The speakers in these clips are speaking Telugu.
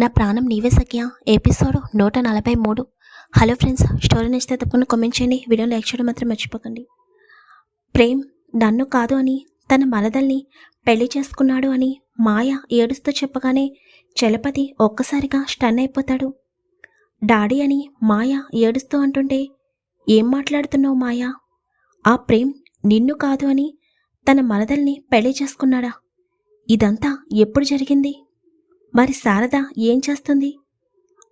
నా ప్రాణం నీవే సఖ్య. ఎపిసోడ్ నూట నలభై మూడు. హలో ఫ్రెండ్స్ స్టోరీ నచ్చితే తప్పకుండా కామెంట్ చేయండి. వీడియో లైక్ చేయడం మాత్రం మర్చిపోకండి. ప్రేమ్ నన్ను కాదు అని తన మరదల్ని పెళ్ళి చేసుకున్నాడు అని మాయ ఏడుస్తూ చెప్పగానే చలపతి ఒక్కసారిగా స్టన్ అయిపోతాడు. డాడీ అని మాయ ఏడుస్తూ అంటుంటే ఏం మాట్లాడుతున్నావు మాయా? ఆ ప్రేమ్ నిన్ను కాదు అని తన మరదల్ని పెళ్ళి చేసుకున్నాడా? ఇదంతా ఎప్పుడు జరిగింది? మరి శారద ఏం చేస్తుంది?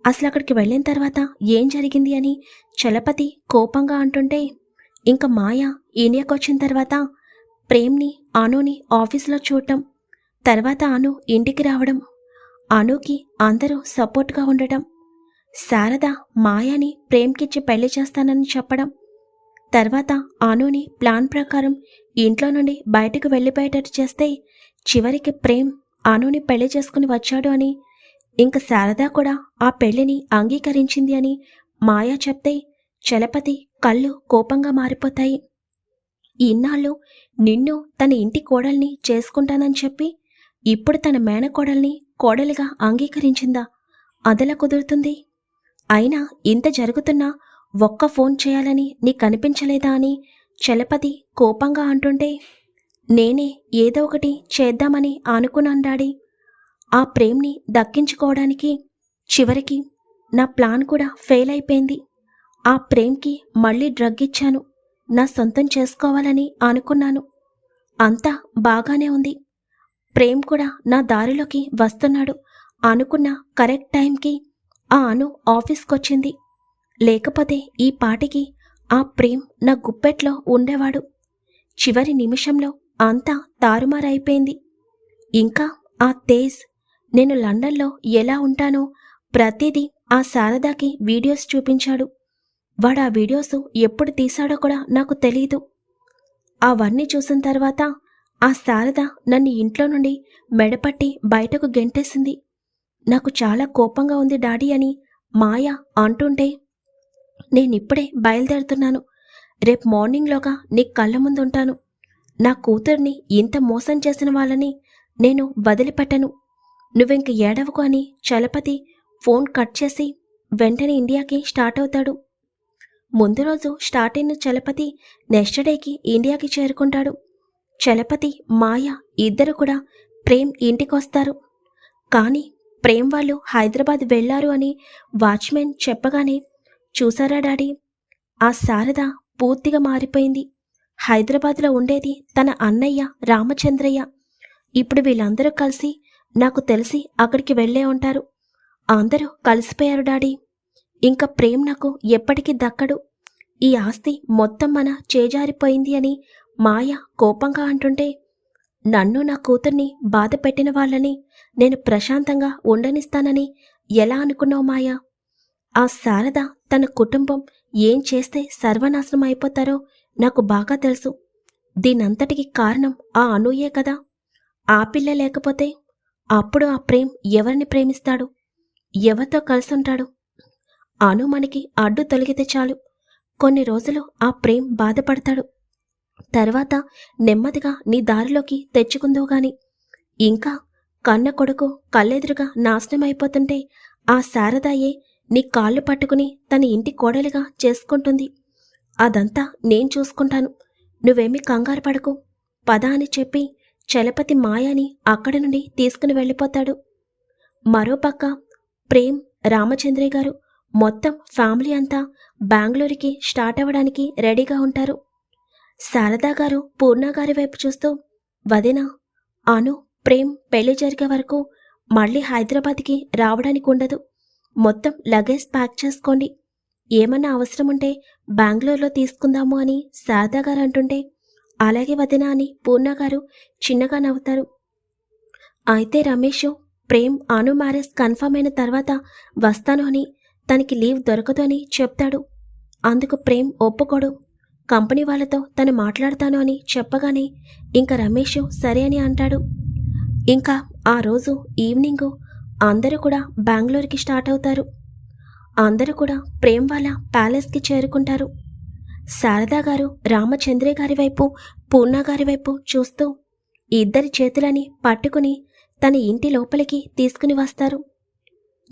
అసలు అక్కడికి వెళ్ళిన తర్వాత ఏం జరిగింది అని చలపతి కోపంగా అంటుంటే ఇంకా మాయ ఇండియాకొచ్చిన తర్వాత ప్రేమ్ని అనుని ఆఫీస్లో చూడటం తర్వాత అను ఇంటికి రావడం అనుకి అందరూ సపోర్ట్గా ఉండటం శారద మాయని ప్రేమ్కిచ్చి పెళ్ళి చేస్తానని చెప్పడం తర్వాత అనుని ప్లాన్ ప్రకారం ఇంట్లో నుండి బయటకు వెళ్ళిపోయేటట్టు చేస్తే చివరికి ప్రేమ్ అనుని పెళ్ళి చేసుకుని వచ్చాడు అని. ఇంక శారద కూడా ఆ పెళ్ళిని అంగీకరించింది అని మాయా చెప్తే చలపతి కళ్ళు కోపంగా మారిపోతాయి. ఇన్నాళ్ళు నిన్ను తన ఇంటి కోడల్ని చేసుకుంటానని చెప్పి ఇప్పుడు తన మేనకోడల్ని కోడలిగా అంగీకరించిందా? అదెలా కుదురుతుంది? అయినా ఇంత జరుగుతున్నా ఒక్క ఫోన్ చేయాలని నీ కనిపించలేదా అని చలపతి కోపంగా అంటుంటే నేనే ఏదో ఒకటి చేద్దామని అనుకున్నాను డాడీ. ఆ ప్రేమ్ని దక్కించుకోవడానికి చివరికి నా ప్లాన్ కూడా ఫెయిల్ అయిపోయింది. ఆ ప్రేమ్కి మళ్ళీ డ్రగ్ ఇచ్చాను. నా సొంతం చేసుకోవాలని అనుకున్నాను అంతా బాగానే ఉంది. ప్రేమ్ కూడా నా దారిలోకి వస్తున్నాడు. అనుకున్న కరెక్ట్ టైంకి ఆ అను ఆఫీస్కొచ్చింది. లేకపోతే ఈ పాటికి ఆ ప్రేమ్ నా గుప్పెట్లో ఉండేవాడు. చివరి నిమిషంలో అంతా తారుమారైపోయింది. ఇంకా ఆ తేజ్ నేను లండన్లో ఎలా ఉంటానో ప్రతిదీ ఆ శారదాకి వీడియోస్ చూపించాడు. వాడు ఆ వీడియోస్ ఎప్పుడు తీశాడో కూడా నాకు తెలియదు అవన్నీ చూసిన తర్వాత ఆ శారద నన్ను ఇంట్లో నుండి మెడపట్టి బయటకు గెంటేసింది. నాకు చాలా కోపంగా ఉంది డాడీ అని మాయ అంటుంటే నేనిప్పుడే బయలుదేరుతున్నాను. రేపు మార్నింగ్లోగా నీ కళ్ళ ముందు ఉంటాను నా కూతుర్ని ఇంత మోసం చేసిన వాళ్ళని నేను వదిలిపెట్టను. నువ్వింక ఏడవకు అని చలపతి ఫోన్ కట్ చేసి వెంటనే ఇండియాకి స్టార్ట్ అవుతాడు. ముందు రోజు స్టార్ట్ అయిన చలపతి నెక్స్ట్ డేకి ఇండియాకి చేరుకుంటాడు. చలపతి మాయ ఇద్దరు కూడా ప్రేమ్ ఇంటికొస్తారు. కానీ ప్రేమ్ వాళ్ళు హైదరాబాద్ వెళ్ళారు అని వాచ్మెన్ చెప్పగానే చూసారా డాడీ? ఆ శారద పూర్తిగా మారిపోయింది. హైదరాబాద్లో ఉండేది తన అన్నయ్య రామచంద్రయ్య. ఇప్పుడు వీళ్ళందరూ కలిసి నాకు తెలిసి అక్కడికి వెళ్ళే ఉంటారు. అందరూ కలిసిపోయారు డాడీ. ఇంకా ప్రేమ్ నాకు ఎప్పటికీ దక్కడు. ఈ ఆస్తి మొత్తం మన చేజారిపోయింది అని మాయ కోపంగా అంటుంటే నన్ను నా కూతుర్ని బాధ పెట్టిన వాళ్ళని నేను ప్రశాంతంగా ఉండనిస్తానని ఎలా అనుకున్నావు మాయా? ఆ శారద తన కుటుంబం ఏం చేస్తే సర్వనాశనం అయిపోతారో నాకు బాగా తెలుసు. దీనంతటికి కారణం ఆ అనూయే కదా. ఆ పిల్ల లేకపోతే అప్పుడు ఆ ప్రేమ్ ఎవరిని ప్రేమిస్తాడు? ఎవరితో కలిసి ఉంటాడు అను మనకి అడ్డు తొలగితే చాలు. కొన్ని రోజులు ఆ ప్రేమ్ బాధపడతాడు. తర్వాత నెమ్మదిగా నీ దారిలోకి తెచ్చుకుందో గాని. ఇంకా కన్న కొడుకు కళ్ళెదురుగా నాశనం అయిపోతుంటే ఆ శారదాయే నీ కాళ్ళు పట్టుకుని తన ఇంటి కోడలిగా చేసుకుంటుంది. అదంతా నేను చూసుకుంటాను. నువ్వేమీ కంగారు పడకు. పద అని చెప్పి చలపతి మాయాని అక్కడి నుండి తీసుకుని వెళ్ళిపోతాడు. మరోపక్క ప్రేమ్ రామచంద్రయ్య గారు మొత్తం ఫ్యామిలీ అంతా బెంగళూరుకి స్టార్ట్ అవ్వడానికి రెడీగా ఉంటారు. శారదా గారు పూర్ణ గారి వైపు చూస్తూ వదిన అను ప్రేమ్ పెళ్ళి జరిగే వరకు మళ్ళీ హైదరాబాద్కి రావడానికి ఉండదు. మొత్తం లగేజ్ ప్యాక్ చేసుకోండి. ఏమన్నా అవసరం ఉంటే బెంగళూరులో తీసుకుందాము అని శారదా గారు అంటుంటే అలాగే వదిన అని పూర్ణ గారు చిన్నగా నవ్వుతారు. అయితే రమేష్ ప్రేమ్ అను మ్యారేజ్ కన్ఫర్మ్ అయిన తర్వాత వస్తాను అని తనకి లీవ్ దొరకదు అని చెప్తాడు. అందుకు ప్రేమ్ ఒప్పుకోడు. కంపెనీ వాళ్ళతో తను మాట్లాడతాను అని చెప్పగానే ఇంకా రమేష్ సరే అని అంటాడు. ఇంకా ఆ రోజు ఈవినింగు అందరూ కూడా బెంగళూరుకి స్టార్ట్ అవుతారు. అందరూ కూడా ప్రేమ్ వాళ్ళ ప్యాలెస్కి చేరుకుంటారు. శారదా గారు రామచంద్రే గారి వైపు పూర్ణ గారి వైపు చూస్తూ ఇద్దరి చేతులని పట్టుకుని తన ఇంటి లోపలికి తీసుకుని వస్తారు.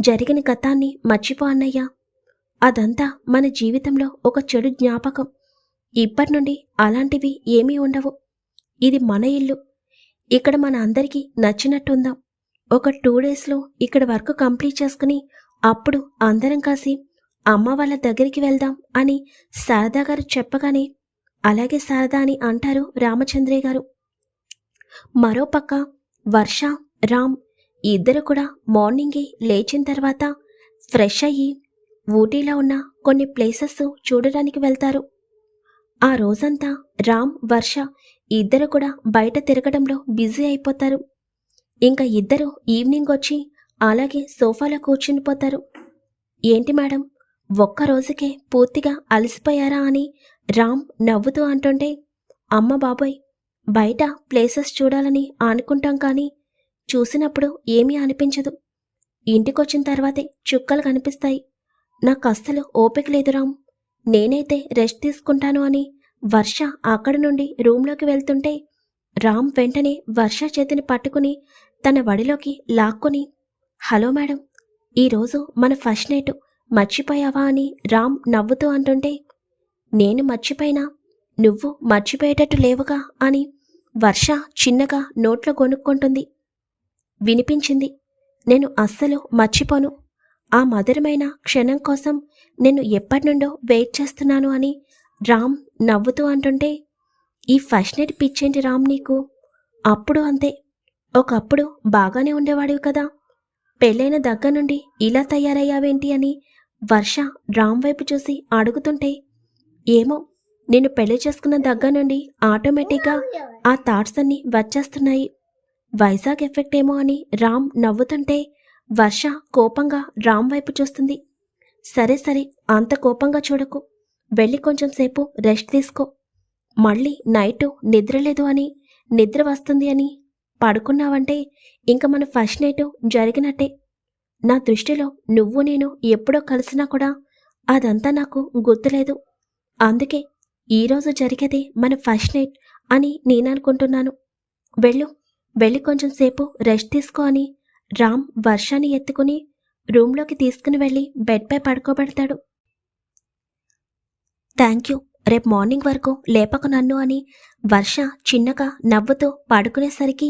జరిగిన గతాన్ని మర్చిపో అన్నయ్య. అదంతా మన జీవితంలో ఒక చెడు జ్ఞాపకం. ఇప్పటి నుండి అలాంటివి ఏమీ ఉండవు. ఇది మన ఇల్లు. ఇక్కడ మన అందరికీ నచ్చినట్టుందాం. ఒక టూ డేస్లో ఇక్కడ వర్క్ కంప్లీట్ చేసుకుని అప్పుడు అందరం కాసి అమ్మ వాళ్ళ దగ్గరికి వెళ్దాం అని శారదా గారు చెప్పగానే అలాగే శారదా అని అంటారు రామచంద్రయ్య గారు. మరోపక్క వర్ష రామ్ ఇద్దరు కూడా మార్నింగే లేచిన తర్వాత ఫ్రెష్ అయ్యి ఊటీలో ఉన్న కొన్ని ప్లేసెస్ చూడడానికి వెళ్తారు. ఆ రోజంతా రామ్ వర్ష ఇద్దరు కూడా బయట తిరగడంలో బిజీ అయిపోతారు. ఇంకా ఇద్దరు ఈవినింగ్ వచ్చి అలాగే సోఫాలో కూర్చుని పోతారు. ఏంటి మేడం ఒక్క రోజుకే పూర్తిగా అలసిపోయారా అని రామ్ నవ్వుతూ అంటుంటే అమ్మ బాబోయ్ బయట ప్లేసెస్ చూడాలని అనుకుంటాం కానీ చూసినప్పుడు ఏమీ అనిపించదు. ఇంటికొచ్చిన తర్వాతే చుక్కలు కనిపిస్తాయి. నాకు అస్సలు ఓపిక లేదు రామ్. నేనైతే రెస్ట్ తీసుకుంటాను అని వర్ష అక్కడి నుండి రూంలోకి వెళ్తుంటే రామ్ వెంటనే వర్ష చేతిని పట్టుకుని తన వడిలోకి లాక్కొని హలో మేడం ఈరోజు మన ఫస్ట్ నైట్ మర్చిపోయావా అని రామ్ నవ్వుతూ అంటుంటే నేను మర్చిపోయినా? నువ్వు మర్చిపోయేటట్టు లేవుగా అని వర్ష చిన్నగా నోట్లో కొనుక్కుంటుంది వినిపించింది నేను అస్సలు మర్చిపోను. ఆ మధురమైన క్షణం కోసం నేను ఎప్పటి నుండో వెయిట్ చేస్తున్నాను అని రామ్ నవ్వుతూ అంటుంటే ఈ ఫస్ట్ నైట్ పిచ్చేంటి రామ్ నీకు? అప్పుడు అంతే. ఒకప్పుడు బాగానే ఉండేవాడివి కదా. పెళ్ళైన దగ్గర నుండి ఇలా తయారయ్యావేంటి అని వర్ష రామ్ వైపు చూసి అడుగుతుంటే ఏమో నేను పెళ్ళి చేసుకున్న దగ్గర నుండి ఆటోమేటిక్గా ఆ థాట్స్ అన్నీ వచ్చేస్తున్నాయి. వైజాగ్ ఎఫెక్ట్ ఏమో అని రామ్ నవ్వుతుంటే వర్ష కోపంగా రామ్ వైపు చూస్తుంది. సరే సరే అంత కోపంగా చూడకు. వెళ్ళి కొంచెం సేపు రెస్ట్ తీసుకో. మళ్ళీ నైటు నిద్రలేదు అని నిద్ర వస్తుంది అని పడుకున్నావంటే ఇంక మన ఫస్ట్ నైట్ జరిగినట్టే. నా దృష్టిలో నువ్వు నేను ఎప్పుడో కలిసినా కూడా అదంతా నాకు గుర్తులేదు. అందుకే ఈరోజు జరిగేది మన ఫస్ట్ నైట్ అని నేను అనుకుంటున్నాను. వెళ్ళు వెళ్ళి కొంచెం సేపు రెస్ట్ తీసుకో అని రామ్ వర్షాన్ని ఎత్తుకుని రూమ్లోకి తీసుకుని వెళ్ళి బెడ్పై పడుకోబెడతాడు. థ్యాంక్ యూ రేపు మార్నింగ్ వరకు లేపకు నన్ను అని వర్ష చిన్నగా నవ్వుతూ పడుకునేసరికి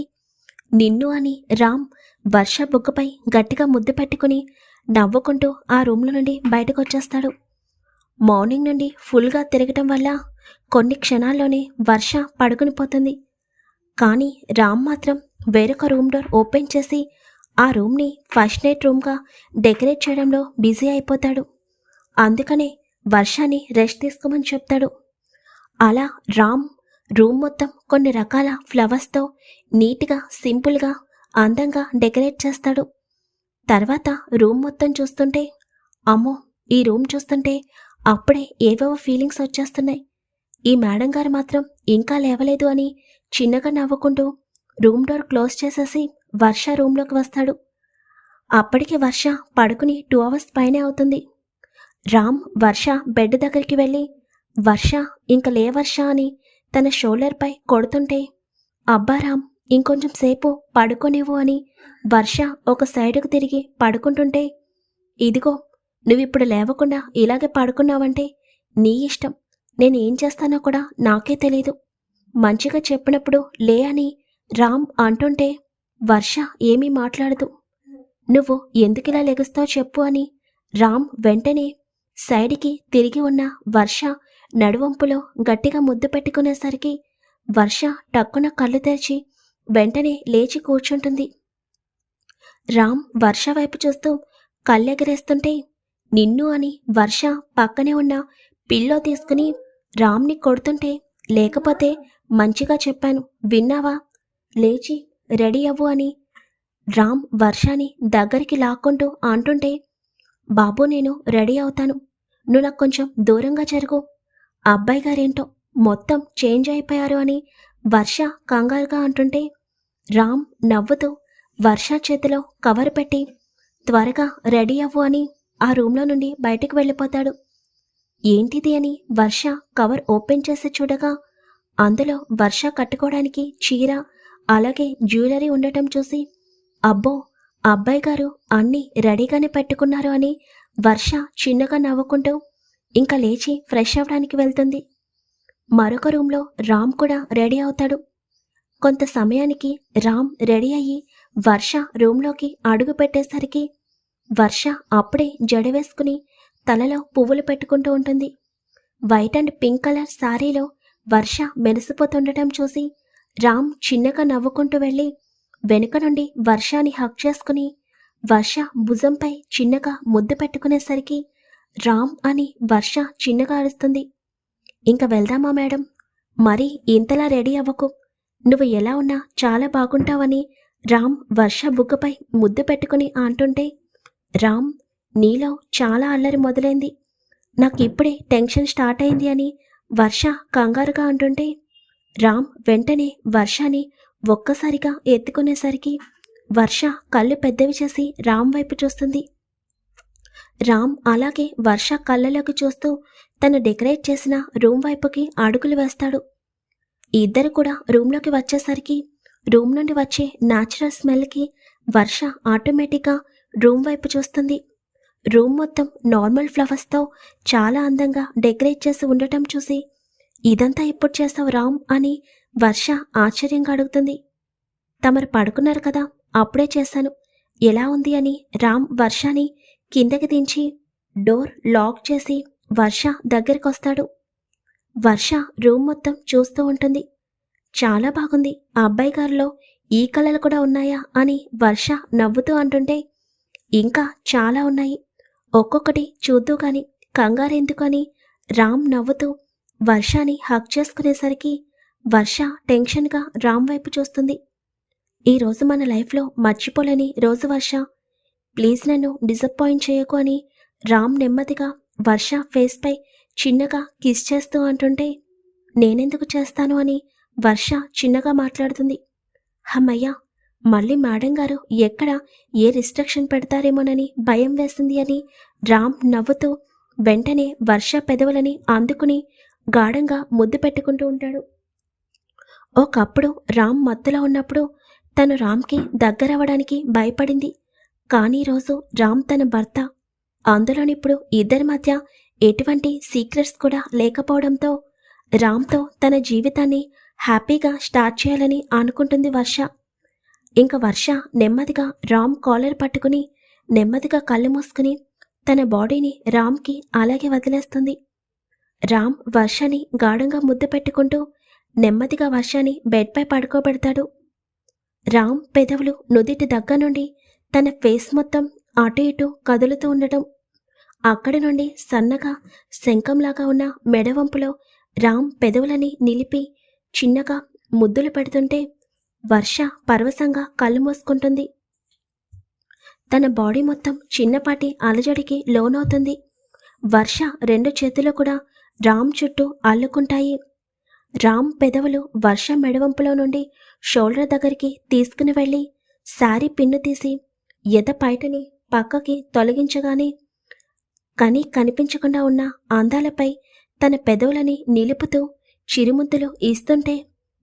నిన్ను అని రామ్ వర్ష బుగ్గపై గట్టిగా ముద్దు పెట్టుకుని నవ్వుకుంటూ ఆ రూమ్లో నుండి బయటకు వచ్చేస్తాడు మార్నింగ్ నుండి ఫుల్గా తిరగటం వల్ల కొన్ని క్షణాల్లోనే వర్ష పడుకునిపోతుంది కానీ రామ్ మాత్రం వేరొక రూమ్ డోర్ ఓపెన్ చేసి ఆ రూమ్ని ఫస్ట్ నైట్ రూమ్గా డెకరేట్ చేయడంలో బిజీ అయిపోతాడు. అందుకనే వర్షాన్ని రెస్ట్ తీసుకోమని చెప్తాడు. అలా రామ్ రూమ్ మొత్తం కొన్ని రకాల ఫ్లవర్స్తో నీట్గా సింపుల్గా అందంగా డెకరేట్ చేస్తాడు. తర్వాత రూమ్ మొత్తం చూస్తుంటే అమ్మో ఈ రూమ్ చూస్తుంటే అప్పుడే ఏవేవో ఫీలింగ్స్ వచ్చేస్తున్నాయి. ఈ మేడం గారు మాత్రం ఇంకా లేవలేదు అని చిన్నగా నవ్వుకుంటూ రూమ్ డోర్ క్లోజ్ చేసేసి వర్ష రూమ్లోకి వస్తాడు. అప్పటికి వర్ష పడుకుని టూ అవర్స్ పైనే అవుతుంది. రామ్ వర్ష బెడ్ దగ్గరికి వెళ్ళి వర్ష ఇంక లే వర్ష అని తన షోల్డర్పై కొడుతుంటే అబ్బా రామ్ ఇంకొంచెం సేపు పడుకోనివ్వు అని వర్ష ఒక సైడుకు తిరిగి పడుకుంటుంటే ఇదిగో నువ్విప్పుడు లేవకుండా ఇలాగే పడుకున్నావంటే నీ ఇష్టం. నేను ఏం చేస్తానో కూడా నాకే తెలీదు. మంచిగా చెప్పినప్పుడు లే అని రామ్ అంటుంటే వర్ష ఏమీ మాట్లాడదు. నువ్వు ఎందుకిలా లెగుస్తావు చెప్పు అని రామ్ వెంటనే సైడ్కి తిరిగి ఉన్న వర్ష నడువంపులో గట్టిగా ముద్దు పెట్టుకునేసరికి వర్ష టక్కున కళ్ళు తెరిచి వెంటనే లేచి కూర్చుంటుంది. రామ్ వర్ష వైపు చూస్తూ కళ్ళెగరేస్తుంటే నిన్ను అని వర్ష పక్కనే ఉన్న పిల్లో తీసుకుని రామ్ని కొడుతుంటే లేకపోతే మంచిగా చెప్పాను విన్నావా? లేచి రెడీ అవ్వు అని రామ్ వర్షాని దగ్గరికి లాక్కుంటూ అంటుంటే బాబు నేను రెడీ అవుతాను. నువ్వు నాకు కొంచెం దూరంగా జరుగు. అబ్బాయి గారేంటో మొత్తం చేంజ్ అయిపోయారు అని వర్ష కంగారుగా అంటుంటే రామ్ నవ్వుతూ వర్ష చేతిలో కవర్ పెట్టి త్వరగా రెడీ అవ్వు అని ఆ రూమ్లో నుండి బయటకు వెళ్ళిపోతాడు. ఏంటిది అని వర్ష కవర్ ఓపెన్ చేసి చూడగా అందులో వర్ష కట్టుకోవడానికి చీర అలాగే జ్యువెలరీ ఉండటం చూసి అబ్బో అబ్బాయి గారు అన్నీ రెడీగానే పెట్టుకున్నారు అని వర్ష చిన్నగా నవ్వుకుంటూ ఇంకా లేచి ఫ్రెష్ అవ్వడానికి వెళ్తుంది. మరొక రూమ్లో రామ్ కూడా రెడీ అవుతాడు. కొంత సమయానికి రామ్ రెడీ అయ్యి వర్ష రూమ్లోకి అడుగు పెట్టేసరికి వర్ష అప్పుడే జడ వేసుకుని తలలో పువ్వులు పెట్టుకుంటూ ఉంటుంది. వైట్ అండ్ పింక్ కలర్ శారీలో వర్ష మెరిసిపోతుండటం చూసి రామ్ చిన్నగా నవ్వుకుంటూ వెళ్ళి వెనుక నుండి వర్షాన్ని హక్ చేసుకుని వర్ష భుజంపై చిన్నగా ముద్దు పెట్టుకునేసరికి రామ్ అని వర్ష చిన్నగా అరుస్తుంది. ఇంక వెళ్దామా మేడం? మరి ఇంతలా రెడీ అవ్వకు. నువ్వు ఎలా ఉన్నా చాలా బాగుంటావని రామ్ వర్ష బుగ్గపై ముద్దు పెట్టుకుని అంటుంటే రామ్ నీలో చాలా అల్లరి మొదలైంది. నాకు ఇప్పుడే టెన్షన్ స్టార్ట్ అయింది అని వర్ష కంగారుగా అంటుంటే రామ్ వెంటనే వర్షాని ఒక్కసారిగా ఎత్తుకునేసరికి వర్ష కళ్ళు పెద్దవి చేసి రామ్ వైపు చూస్తుంది. రామ్ అలాగే వర్ష కళ్ళలోకి చూస్తూ తను డెకరేట్ చేసిన రూమ్ వైపుకి అడుగులు వేస్తాడు. ఇద్దరు కూడా రూమ్లోకి వచ్చేసరికి రూమ్ నుండి వచ్చే న్యాచురల్ స్మెల్కి వర్ష ఆటోమేటిక్గా రూమ్ వైపు చూస్తుంది. రూమ్ మొత్తం నార్మల్ ఫ్లవర్స్తో చాలా అందంగా డెకరేట్ చేసి ఉండటం చూసి ఇదంతా ఎప్పుడు చేస్తావు రామ్? అని వర్ష ఆశ్చర్యంగా అడుగుతుంది. తమరు పడుకున్నారు కదా అప్పుడే చేశాను. ఎలా ఉంది? అని రామ్ వర్షాని కిందకి దించి డోర్ లాక్ చేసి వర్ష దగ్గరకొస్తాడు. వర్ష రూమ్ మొత్తం చూస్తూ ఉంటుంది. చాలా బాగుంది. ఆ అబ్బాయి గారిలో ఈ కళలు కూడా ఉన్నాయా అని వర్ష నవ్వుతూ అంటుంటే ఇంకా చాలా ఉన్నాయి. ఒక్కొక్కటి చూద్దు కానీ కంగారెందుకని రామ్ నవ్వుతూ వర్షాని హక్ చేసుకునేసరికి వర్ష టెన్షన్గా రామ్ వైపు చూస్తుంది. ఈరోజు మన లైఫ్లో మర్చిపోలేని రోజు వర్ష. ప్లీజ్ నన్ను డిసప్పాయింట్ చేయకు అని రామ్ నెమ్మదిగా వర్ష ఫేస్పై చిన్నగా కిస్ చేస్తూ అంటుంటే నేనెందుకు చేస్తాను అని వర్ష చిన్నగా మాట్లాడుతుంది. హమ్మయ్యా మళ్ళీ మేడం గారు ఎక్కడ ఏ రిస్ట్రిక్షన్ పెడతారేమోనని భయం వేసింది అని రామ్ నవ్వుతూ వెంటనే వర్ష పెదవులని అందుకుని గాఢంగా ముద్దు పెట్టుకుంటూ ఉంటాడు. ఒకప్పుడు రామ్ మత్తులో ఉన్నప్పుడు తను రామ్కి దగ్గరవ్వడానికి భయపడింది. కానీ రోజు రామ్ తన భర్త అందులోనిప్పుడు ఇద్దరి మధ్య ఎటువంటి సీక్రెట్స్ కూడా లేకపోవడంతో రామ్తో తన జీవితాన్ని హ్యాపీగా స్టార్ట్ చేయాలని అనుకుంటుంది వర్ష. ఇంక వర్ష నెమ్మదిగా రామ్ కాలర్ పట్టుకుని నెమ్మదిగా కళ్ళు మూసుకుని తన బాడీని రామ్కి అలాగే వదిలేస్తుంది. రామ్ వర్షని గాఢంగా ముద్దు పెట్టుకుంటూ నెమ్మదిగా వర్షాన్ని బెడ్పై పడుకోబెడతాడు. రామ్ పెదవులు నుదిటి దగ్గర నుండి తన ఫేస్ మొత్తం అటు ఇటు కదులుతూ ఉండటం. అక్కడి నుండి సన్నగా శంఖంలాగా ఉన్న మెడవంపులో రామ్ పెదవులని నిలిపి చిన్నగా ముద్దులు పెడుతుంటే వర్ష పరవశంగా కళ్ళు మూసుకుంటుంది. తన బాడీ మొత్తం చిన్నపాటి అలజడికి లోనవుతుంది. వర్ష రెండు చేతులు కూడా రామ్ చుట్టూ అల్లుకుంటాయి. రామ్ పెదవులు వర్ష మెడవంపులో నుండి షోల్డర్ దగ్గరికి తీసుకుని వెళ్ళి శారీ పిన్ను తీసి ఎద పైటని పక్కకి తొలగించగానే కని కనిపించకుండా ఉన్న అందాలపై తన పెదవులని నిలుపుతూ చిరుముద్దులు ఇస్తుంటే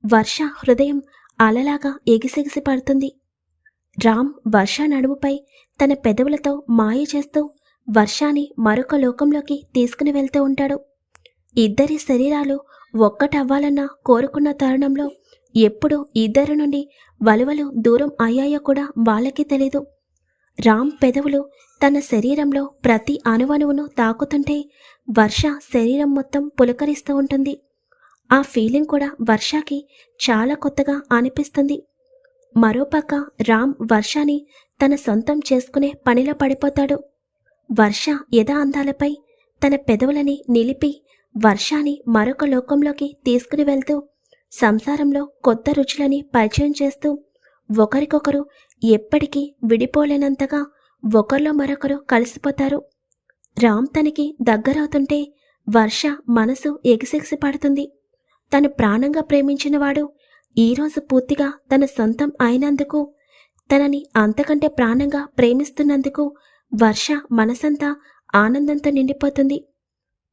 వర్ష హృదయం అలలాగా ఎగిసెగిసి పడుతుంది. రామ్ వర్ష నడుముపై తన పెదవులతో మాయ చేస్తూ వర్షాన్ని మరొక లోకంలోకి తీసుకుని వెళ్తూ ఉంటాడు. ఇద్దరి శరీరాలు ఒక్కటవ్వాలన్న కోరుకున్న తరుణంలో ఎప్పుడు ఇద్దరి నుండి వలువలు దూరం అయ్యాయో కూడా వాళ్ళకి తెలీదు. రామ్ పెదవులు తన శరీరంలో ప్రతి అణువణువును తాకుతుంటే వర్ష శరీరం మొత్తం పులకరిస్తూ ఉంటుంది. ఆ ఫీలింగ్ కూడా వర్షాకి చాలా కొత్తగా అనిపిస్తుంది. మరోపక్క రామ్ వర్షాని తన సొంతం చేసుకునే పనిలో పడిపోతాడు. వర్ష యథ అందాలపై తన పెదవులని నిలిపి వర్షాన్ని మరొక లోకంలోకి తీసుకుని వెళ్తూ సంసారంలో కొత్త రుచులని పరిచయం చేస్తూ ఒకరికొకరు ఎప్పటికీ విడిపోలేనంతగా ఒకరిలో మరొకరు కలిసిపోతారు. రామ్ తనకి దగ్గరవుతుంటే వర్ష మనసు ఎగిసెగిసి పడుతుంది. తను ప్రాణంగా ప్రేమించినవాడు ఈరోజు పూర్తిగా తన సొంతం అయినందుకు తనని అంతకంటే ప్రాణంగా ప్రేమిస్తున్నందుకు వర్ష మనసంతా ఆనందంతో నిండిపోతుంది.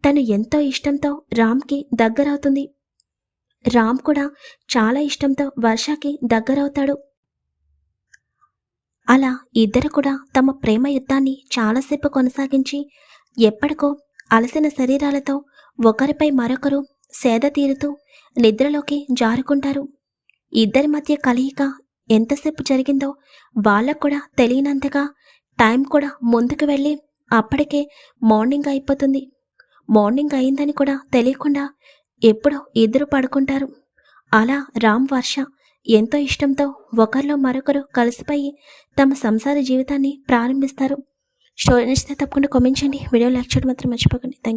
తను ఎంతో ఇష్టంతో రామ్కి దగ్గరవుతుంది. రామ్ కూడా చాలా ఇష్టంతో వర్షకి దగ్గరవుతాడు. అలా ఇద్దరు కూడా తమ ప్రేమ యుద్ధాన్ని చాలాసేపు కొనసాగించి ఎప్పటికో అలసిన శరీరాలతో ఒకరిపై మరొకరు సేద తీరుతూ నిద్రలోకి జారుకుంటారు. ఇద్దరి మధ్య కలయిక ఎంతసేపు జరిగిందో వాళ్ళకు కూడా తెలియనంతగా టైం కూడా ముందుకు వెళ్ళి అప్పటికే మార్నింగ్ అయిపోతుంది. మార్నింగ్ అయిందని కూడా తెలియకుండా ఎప్పుడో ఇద్దరు పడుకుంటారు. అలా రామ్ వర్ష ఎంతో ఇష్టంతో ఒకరిలో మరొకరు కలిసిపోయి తమ సంసార జీవితాన్ని ప్రారంభిస్తారు. స్టోరీ నచ్చితే తప్పకుండా కామెంట్ చేయండి. వీడియో లైక్ చేయడం మాత్రం మర్చిపోకండి. థ్యాంక్